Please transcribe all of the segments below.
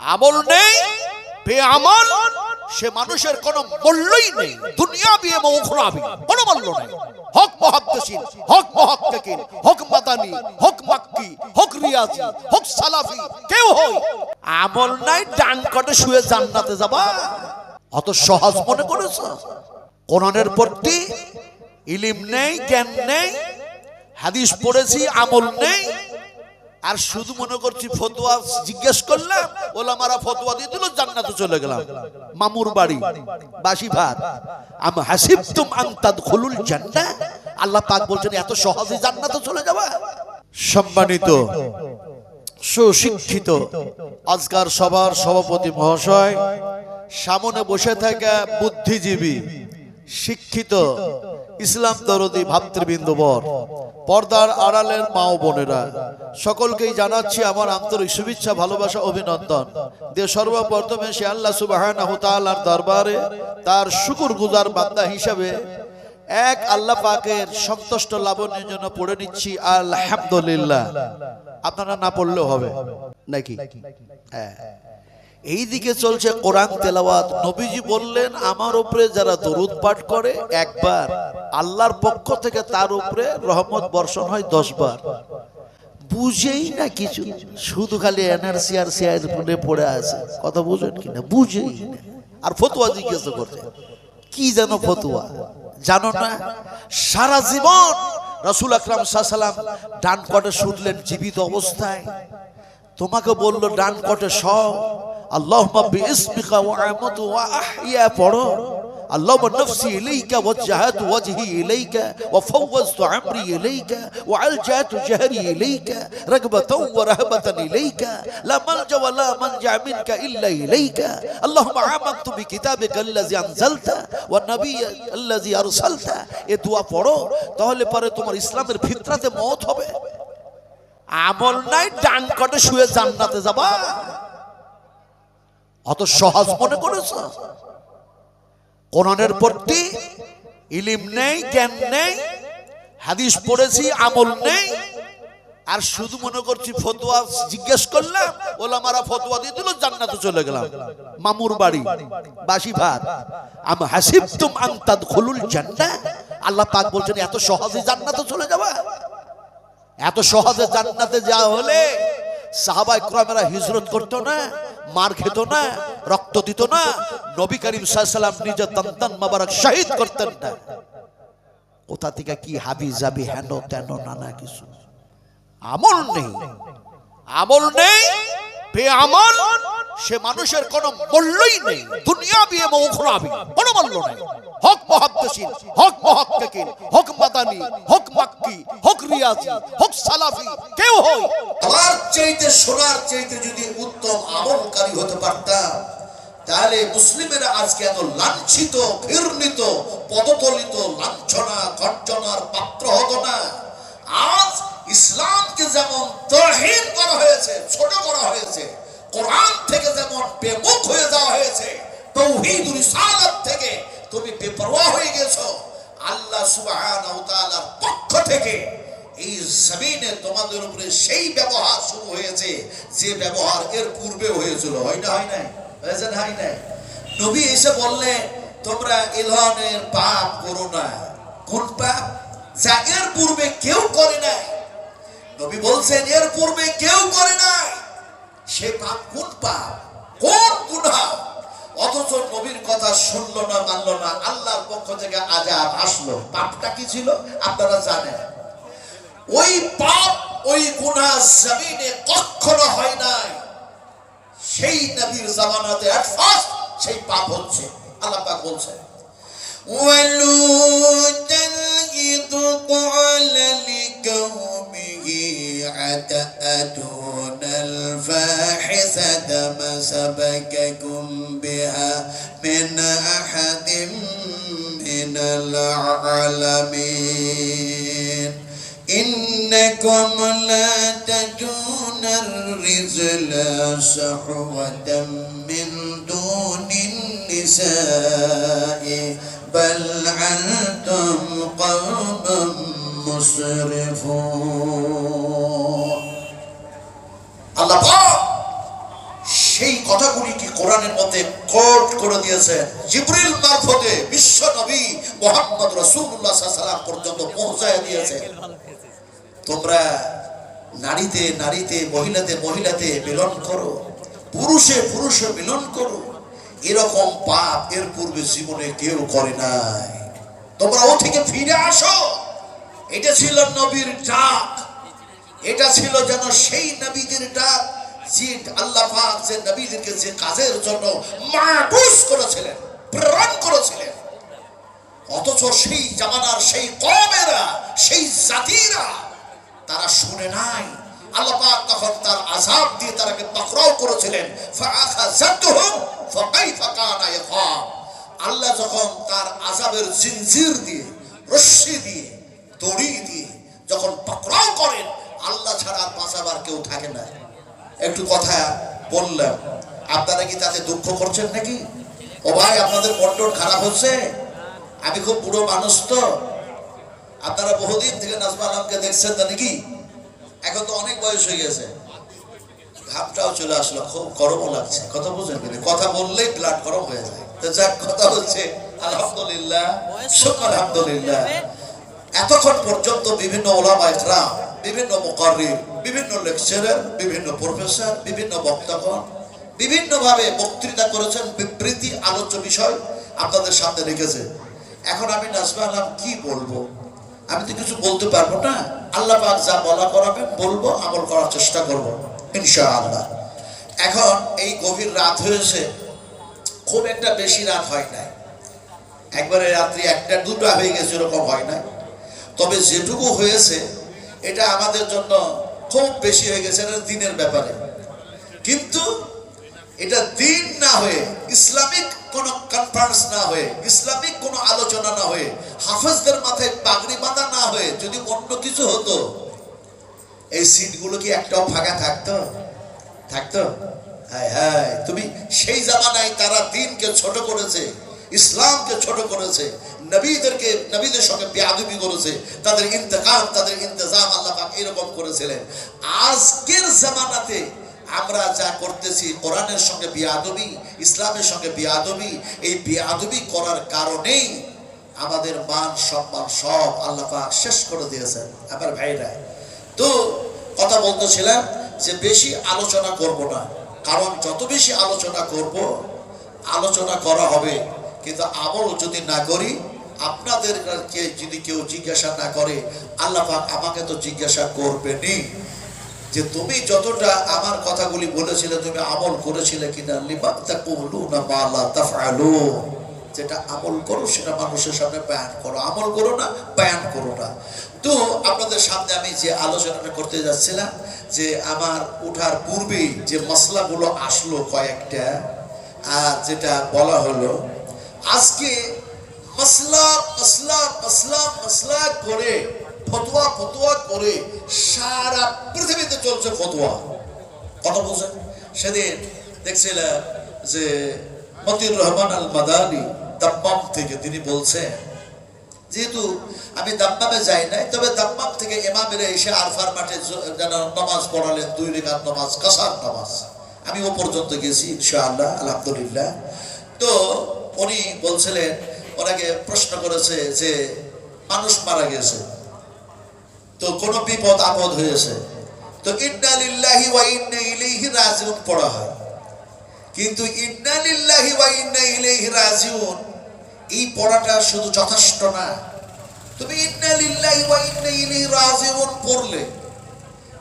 আমল নেই বে আমল সে মানুষের কোনো মূল্যই নেই। দুনিয়া বিয়ে মৌখরাবি কোনো মূল্য নেই। হক মহাদ্দেশিন, হক মহাক্কিন হক মাদানি, হক মাক্কি, হক রিয়াজি, হক সালাফি, কেউ হই। আমল নাই, ডান কটে শুয়ে জান্নাতে যাবা। অত সহজ মনে করেছ? কোরআনের প্রতি ইলিম নেই, জ্ঞান নেই, হাদিস পড়েছি, আমল নেই। আর শুধু মনে করছি ফতোয়া জিজ্ঞেস করলাম, ওলামারা ফতোয়া দিয়ে দিল, জান্নাতে চলে গেলাম। মামুর বাড়ি, বাসি ভাত। আম হাসিবতুম আন তাদখুলুল জান্নাহ। আল্লাহ পাক বলছেন, এত সহজে জান্নাতে চলে যাবা? সম্মানিত, সুশিক্ষিত, আজকার সবার সভাপতি মহাশয়, সামনে বসে থাকা বুদ্ধিজীবী শিক্ষিত। ইসলাম দরদি ভাতৃবৃন্দবর পর্দার আড়ালের মা ও বোনেরা, সকলকেই জানাচ্ছি আমার আন্তরিক শুভেচ্ছা, ভালোবাসা, অভিনন্দন। দিয়ে সর্বপ্রথমে সে আল্লাহ তাআলার দরবারে তার শুকুর গুজার বান্দা হিসাবে এক আল্লাহ পাকের সন্তুষ্ট লাভনের জন্য পড়ে নিচ্ছি, আলহামদুলিল্লাহ। আপনারা না পড়লেও হবে। নাকি? হ্যাঁ। এই দিকে চলছে কোরআন তেলাওয়াত। নবীজি বললেন, আমার উপরে যারা দরুদ পাঠ করে, একবার আল্লাহর পক্ষ থেকে তার উপরে রহমত বর্ষণ হয় দশ বার বুঝেই না কিছু। শুধু খালি এনআরসি আর সিআর পড়ে আছে। কথা বুঝেন কিনা বুঝেই না। আর ফতুয়া জিজ্ঞাসা করছে। কি যেন ফতুয়া? জানো না? সারা জীবন রসুল আকরাম সাল্লাম ডান কটে শুনলেন জীবিত অবস্থায়। তোমাকে বললো ডান কটে স আল্লাহ ইসমিকা ওয়া আমতু ওয়া আহিয়া পড়ো اللهم نفسي إليك وجهت وجهي إليك وفوضت عمري إليك وعلجأت جهري إليك رغبة ورهبة إليك لا ملجأ ولا منجع منك إلا إليك اللهم آمنت بكتابك الذي أنزلت والنبي الذي أرسلت এ দোয়া পড়ো তাহলে পরে তোমার ইসলামের ফিতরাতে মত হবে আমল নাই, ডান কটে শুয়ে জান্নাতে যাবা। অত সহজ মনে করেছ? কোরআনের প্রতি ইলিম নেই, জ্ঞান নেই, হাদিস পড়েছি, আমল নেই। আর শুধু মনে করছি ফতোয়া জিজ্ঞেস করলাম, ওলামারা ফতোয়া দিয়ে দিল, জান্নাতে চলে গেলাম। মামুর বাড়ি, বাসি ভাত। আম হাসিবতুম আন তাদখুলুল জান্নাহ। আল্লাহ পাক বলছেন, এত সহজে জান্নাতে চলে যাবা? এত সহজে জান্নাতে যাওয়া হলে সাহাবাই ক্রমেরা হিজরত করতো না, মার খেত না, রক্ত দিত না, নবী করিম সাল্লাম নিজের তন্তান মাবারক শহীদ করতেন না। কোথা থেকে কি হাবি যাবি হেন তেন নানা কিছু। আমল নেই। আমল নেই। বে আমল সে মানুষের কোনো মূল্যই নেই। দুনিয়া বিয়ে মৌখরাবি কোনো মূল্য নেই। হক মহাদ্দেশিন, হক মহাক্কিন হক মাদানি, হক মাক্কি, হক রিয়াজি, হক সালাফি, কেউ হই। আমার চাইতে, সোনার চাইতে যদি উত্তম আমলকারী হতে পারতাম, তাহলে মুসলিমেরা আজকে এত লাঞ্ছিত, ঘৃণিত, পদতলিত লাঞ্ছনা ইসলামকে যেমন তহিন করা হয়েছে, ছোট করা হয়েছে, কোরআন থেকে যেমন বেমুখ হয়ে যাওয়া হয়েছে ইসালাত থেকে তুমি বেপরোয়া হয়ে গেছো, আল্লাহ সুবহানাহু পক্ষ থেকে এই জমিনে তোমাদের উপরে সেই ব্যবহার শুরু হয়েছে, যে ব্যবহার এর পূর্বে হয়েছিল। হয় না, হয় নাই? হয়েছে হয় নাই? নবী এসে বললে, তোমরা এ ধরনের পাপ করো না। কোন পাপ? যা এর পূর্বে কেউ করে নাই। নবী বলছেন, এর পূর্বে কেউ করে নাই। সে পাপ কোন পাপ? কোন গুণা অথচ নবীর কথা শুনলো না, মানলো না। আল্লাহর পক্ষ থেকে আজাদ আসলো। পাপটা কি ছিল? আপনারা জানেন। ওই পাপ, ওই গুণা জমিনে কখনো হয় নাই। সেই নবীর জামানাতে সেই পাপ হচ্ছে। আল্লাহ পাক বলছেন إذ قال لقومه أتأتون الفاحشة ما سبقكم بها من أحد من العالمين. إنكم لا تجون الرجل صحوة من دون النساء. بل أنتم قوم مسرفون আল্লাহ পাক সেই কথাগুলি কি কোরআনের মধ্যে কোট করে দিয়েছেন জিব্রিল মারফতে বিশ্ব নবী মোহাম্মদ রসুল্লাহ সাল্লাম পর্যন্ত পৌঁছায় দিয়েছে তোমরা নারীতে নারীতে মহিলাতে মহিলাতে মিলন করো পুরুষে পুরুষে মিলন করো এরকম পাপ এর পূর্বে জীবনে কেউ করে নাই। তোমরা ও থেকে ফিরে আসো। এটা ছিল নবীর ডাক। এটা ছিল যেন সেই নবীদের ডাক যে আল্লাহ পাক যে নবীদেরকে যে কাজের জন্য মাবুস করেছিলেন, প্রেরণ করেছিলেন। অথচ সেই জামানার সেই কমেরা, সেই জাতিরা, তারা শুনে নাই আল্লাহ তখন তার দিয়ে তারাকে পাকড়াও করেছিলেন। আল্লাহ যখন তার জিনজির দিয়ে, রশ্মি দিয়ে, দড়ি দিয়ে যখন পাকড়াও করেন, আল্লাহ ছাড়া বাঁচাবার কেউ থাকে না। একটু কথা বললাম। আপনারা কি তাতে দুঃখ করছেন নাকি? ও ভাই, আপনাদের মন্ডন খারাপ হচ্ছে? আমি খুব বুড়ো মানুষ তো। আপনারা বহুদিন থেকে নাজমা আলমকে দেখছেন না নাকি? এখন তো অনেক বয়স হয়ে গেছে। ঘামটাও চলে আসলো, খুব গরমও লাগছে। কথা বুঝেন কিনা কথা বললেই ব্লাড গরম হয়ে যায়। তো যাক, কথা হচ্ছে, আলহামদুলিল্লাহ, শুক্র, আলহামদুলিল্লাহ। এতক্ষণ পর্যন্ত বিভিন্ন ওলামা ইকরাম বিভিন্ন মুকাররির বিভিন্ন লেকচারার বিভিন্ন প্রফেসর বিভিন্ন বক্তাগণ বিভিন্নভাবে বক্তৃতা করেছেন বিবৃতি, আলোচ্য বিষয় আপনাদের সামনে রেখেছে। এখন আমি নাজমা আলম কি বলব? আমি তো কিছু বলতে পারব না। আল্লাহ পাক যা বলা করাবেন বলব, আমল করার চেষ্টা করব, ইনশাআল্লাহ। এখন এই গভীর রাত হয়েছে, খুব একটা বেশি রাত হয় নাই। একবারে রাত্রি একটা, দুটা হয়ে গেছে, এরকম হয় না তবে যেটুকু হয়েছে, এটা আমাদের জন্য খুব বেশি হয়ে গেছে দিনের ব্যাপারে। কিন্তু এটা দিন না হয়ে, ইসলামিক কোনো কনফারেন্স না হয়ে, ইসলামিক কোনো আলোচনা না হয়ে, হাফেজদের মাথায় পাগড়ি বাঁধা না হয়ে যদি অন্য কিছু হতো, এই সিটগুলো কি একটাও ফাঁকা থাকতো? থাকতো? হায় হায়, তুমি সেই জামানায় তারা দিনকে ছোট করেছে, ইসলামকে ছোট করেছে, নবীদেরকে, নবীদের সঙ্গে বেয়াদবি করেছে, তাদের ইন্তকাম তাদের ইন্তজাম আল্লাহ এরকম করেছিলেন। আজকের জামানাতে আমরা যা করতেছি, কোরআনের সঙ্গে বিয়াদবি, ইসলামের সঙ্গে বিয়াদবি, এই বিয়াদবি করার কারণেই আমাদের মান সম্মান সব আল্লাহ পাক শেষ করে দিয়েছেন। আমার ভাইরা, তো কথা বলতেছিলাম যে বেশি আলোচনা করব না, কারণ যত বেশি আলোচনা করব, আলোচনা করা হবে, কিন্তু আমল যদি না করি, আপনাদেরকে যদি কেউ জিজ্ঞাসা না করে, আল্লাহ পাক আমাকে তো জিজ্ঞাসা করবেনই। যে তুমি যতটা আমার কথাগুলি বলেছিলে, তুমি আমল করেছিলে কিনা যেটা আমল করো, সেটা মানুষের সামনে বয়ান করো। আমল করো না, বয়ান করো না। তো আপনাদের সামনে আমি যে আলোচনাটা করতে যাচ্ছিলাম, যে আমার ওঠার পূর্বেই যে মশলাগুলো আসলো কয়েকটা, আর যেটা বলা হলো, আজকে মশলা মশলা মশলা মশলা করে ফতোয়া ফতোয়া করে সারা পৃথিবীতে চলছে ফতোয়া। কথা বলছেন? সেদিন দেখছিলাম যে মতিউর রহমান আল মাদানি দাম্মাম থেকে তিনি বলছেন, যেহেতু আমি দাম্মামে যাই নাই, তবে দাম্মাম থেকে ইমামেরা এসে আরফার মাঠে যেন নামাজ পড়ালেন, দুই রেখাত নামাজ, কাসার নামাজ। আমি ও পর্যন্ত গেছি, ইনশাআল্লাহ, আলহামদুলিল্লাহ। তো উনি বলছিলেন, ওনাকে প্রশ্ন করেছে যে, মানুষ মারা গেছে। তো কোনো বিপদ আপদ হয়েছে। তো ইন্না লিল্লাহি ওয়া ইন্না ইলাইহি রাজিউন পড়া হয়। কিন্তু ইন্না লিল্লাহি ওয়া ইন্না ইলাইহি রাজিউন এই পড়াটা শুধু যথেষ্ট না। তুমি ইন্না লিল্লাহি ওয়া ইন্না ইলাইহি রাজিউন পড়লে,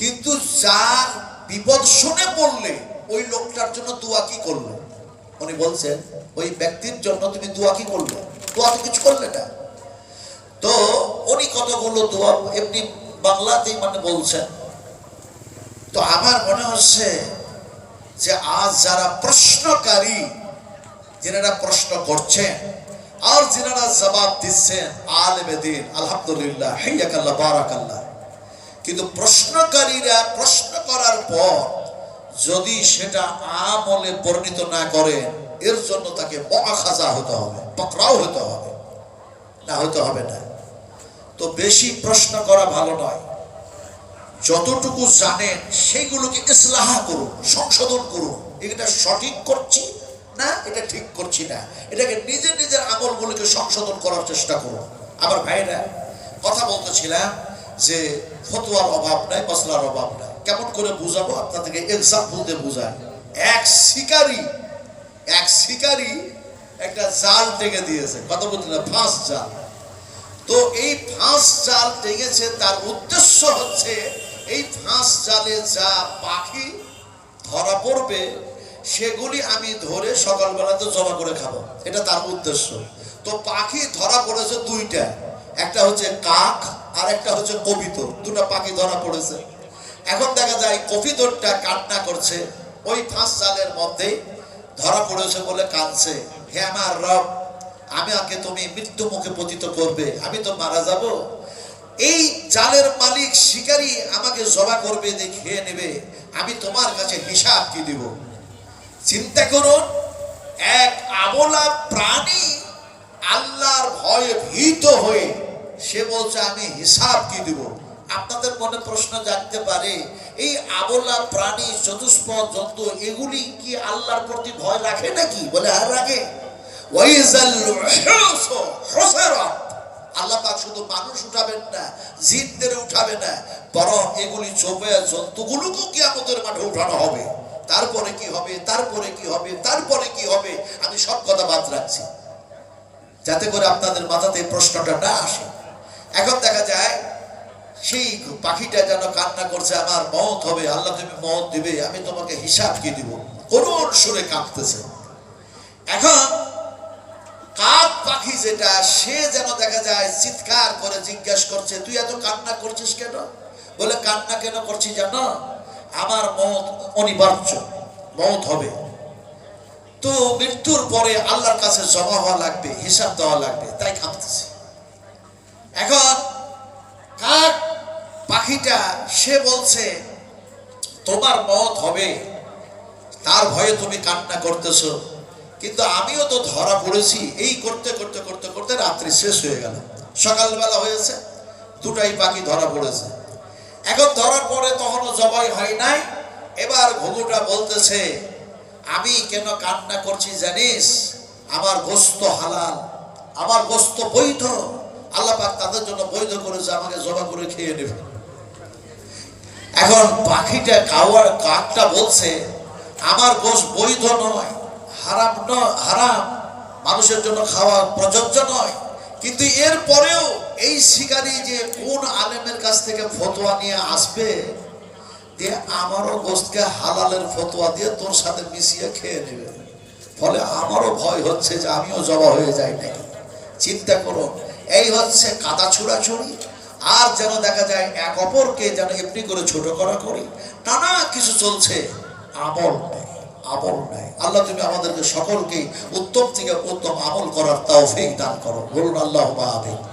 কিন্তু যার বিপদ শুনে পড়লে, ওই লোকটার জন্য দোয়া কি করল? উনি বলছেন, ওই ব্যক্তির জন্য তুমি দোয়া কি করল? দোয়া তো কিছু করলে না। তো উনি কতগুলো দোয়া এমনি বাংলাতেই মানে বলছেন। তো আমার মনে হচ্ছে যে আজ যারা প্রশ্নকারী, যেনারা প্রশ্ন করছেন আর যেনারা জবাব দিচ্ছেন, আলেমে দিন, আলহামদুলিল্লাহ, হাইয়াকাল্লাহ, বারাকাল্লাহ। কিন্তু প্রশ্নকারীরা প্রশ্ন করার পর যদি সেটা আমলে পরিণত না করে, এর জন্য তাকে মহাখাজা হতে হবে, পকড়াও হতে হবে। না, হতে হবে না। তো বেশি প্রশ্ন করা ভালো নয়। যতটুকু জানেন, সেইগুলোকে ইসলাহা করুন, সংশোধন করুন। এটা সঠিক করছি না, এটা ঠিক করছি না? এটাকে নিজের নিজের আমলগুলোকে সংশোধন করার চেষ্টা করুন। আবার ভাইরা কথা বলতেছিলাম যে ফতোয়ার অভাব নাই মশলার অভাব নাই। কেমন করে বুঝাবো? আপনাদেরকে এক্সাম্পল দিয়ে বুঝায়। এক শিকারী এক শিকারী একটা জাল টেকে দিয়েছে। কথা বলতে না, ফাঁস জাল। তো এই ফাঁস জাল টেগেছে তার উদ্দেশ্য হচ্ছে এই ফাঁস জালে যা পাখি ধরা পড়বে, সেগুলি আমি ধরে সকালবেলাতে জমা করে খাব। এটা তার উদ্দেশ্য। তো পাখি ধরা পড়েছে দুইটা। একটা হচ্ছে কাক, আর একটা হচ্ছে কবিতর। দুটো পাখি ধরা পড়েছে। এখন দেখা যায় কবিতরটা কান্না করছে। ওই ফাঁস জালের মধ্যে ধরা পড়েছে বলে কাঁদছে। হে আমার রব আমি আগে তুমি মৃত্যু মুখে পতিত করবে, আমি তো মারা যাব। এই জালের মালিক শিকারী আমাকে জবা করবে, দিয়ে খেয়ে নেবে। আমি তোমার কাছে হিসাব কি দিব? চিন্তা করুন, এক আবলা প্রাণী আল্লাহর ভয়ে ভীত হয়ে, সে বলছে, আমি হিসাব কি দিব? আপনাদের মনে প্রশ্ন জানতে পারে, এই আবলা প্রাণী, চতুষ্পদ জন্তু, এগুলি কি আল্লাহর প্রতি ভয় রাখে নাকি? বলে আর রাখে। তারপরে কি হবে, তারপরে কি হবে, তারপরে কি হবে, আমি সব কথা বাদ রাখছি। যাতে করে আপনাদের মাথাতে প্রশ্নটা না আসে। এখন দেখা যায়, সেই পাখিটা যেন কান্না করছে, আমার মত হবে, আল্লাহ তুমি মত দিবে, আমি তোমাকে হিসাব কি দিব? করুণ সুরে কাঁপতেছে এখন কাক পাখি যেটা, সে যেন দেখা যায় চিৎকার করে জিজ্ঞাসা করছে, তুই এত কান্না করছিস কেন? বলে, কান্না কেন করছি জানো? আমার মত অনিবার্য, মত হবে। তো মৃত্যুর পরে আল্লাহর কাছে জমা হওয়া লাগবে, হিসাব দেওয়া লাগবে, তাই কাঁপতেছে এখন কাক পাখিটা, সে বলছে, তোমার মত হবে, তার ভয়ে তুমি কান্না করতেছো। কিন্তু আমিও তো ধরা পড়েছি। এই করতে করতে করতে করতে রাত্রি শেষ হয়ে গেল। সকালবেলা হয়েছে, দুটাই পাখি ধরা পড়েছে। এখন ধরার পরে তখনও জবাই হয় নাই। এবার ঘুঘুটা বলতেছে, আমি কেন কান্না করছি জানিস? আমার গোস্ত হালাল, আমার গোস্ত বৈধ। আল্লাহ পাক তাদের জন্য বৈধ করেছে, আমাকে জবা করে খেয়ে নেবে। এখন পাখিটা খাওয়ার কাকটা বলছে, আমার গোস বৈধ নয় হারাম নয়, হারাম। মানুষের জন্য খাওয়া প্রযোজ্য নয়। কিন্তু এর পরেও এই শিকারি যে কোন আলেমের কাছ থেকে ফতোয়া নিয়ে আসবে দিয়ে আমারও গোস্তকে হালালের ফতোয়া দিয়ে তোর সাথে মিশিয়ে খেয়ে নেবে। ফলে আমারও ভয় হচ্ছে যে আমিও জবা হয়ে যাই নাকি। চিন্তা করো এই হচ্ছে কাদা ছুড়াছুড়ি। আর যেন দেখা যায় এক অপরকে যেন এমনি করে ছোট করা করি। নানা কিছু চলছে আমল। আমল নেয় আল্লাহ তুমি আমাদেরকে সকলকে উত্তম থেকে উত্তম আমল করার তৌফিক দান করো। বলুন আল্লাহ আমিন।